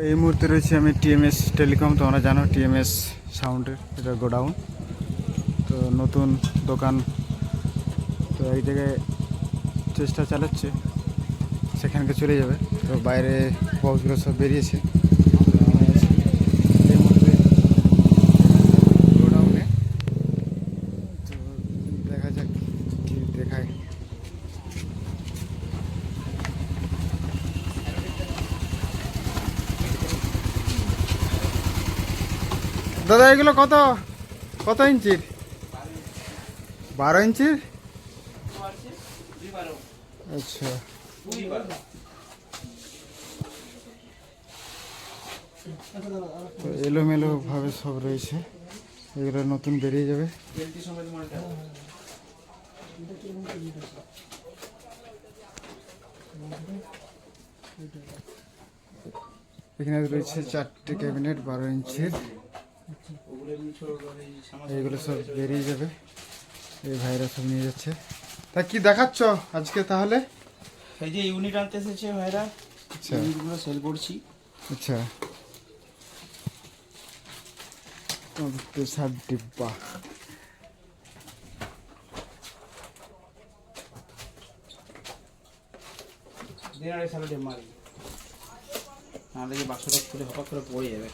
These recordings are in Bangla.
এই মুহূর্তে রয়েছে আমি টিএমএস টেলিকম, তোমরা জানো টিএমএস সাউন্ডের এটা গোডাউন তো নতুন দোকান, তো এই জায়গায় চেষ্টা চালাচ্ছে, সেখানকে চলে যাবে। তো বাইরে বক্সগুলো সব বেরিয়েছে। গোডাউনে দেখা যাক কি দেখায়। দাদা, এগুলো কত? কত ইঞ্চির? বারো ইঞ্চির? আচ্ছা। এলোমেলো ভাবে সব রয়েছে। এগুলো নতুন বেরিয়ে যাবে। এখানে রয়েছে চারটে ক্যাবিনেট, বারো ইঞ্চির। এইগুলো সব বেরিয়ে যাবে। এই ভাইরা সব নিয়ে যাচ্ছে। তা কি দেখাচ্ছ আজকে তাহলে? এই যে ইউনিট আনতে এসেছে ভাইরা আচ্ছা। ইউনিটগুলো সেল করছি। আচ্ছা। প্রেসার ডিব্বা। দিন আড়াই সালে ডেম মারি। নাহলে যে বাক্সটা খুলে হপাক করে পড়ে যাবে।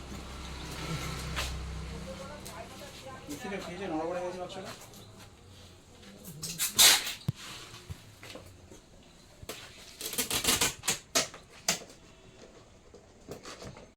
থেকে ফ্রিজে নড়বড়ে গেছে বাচ্চাটা?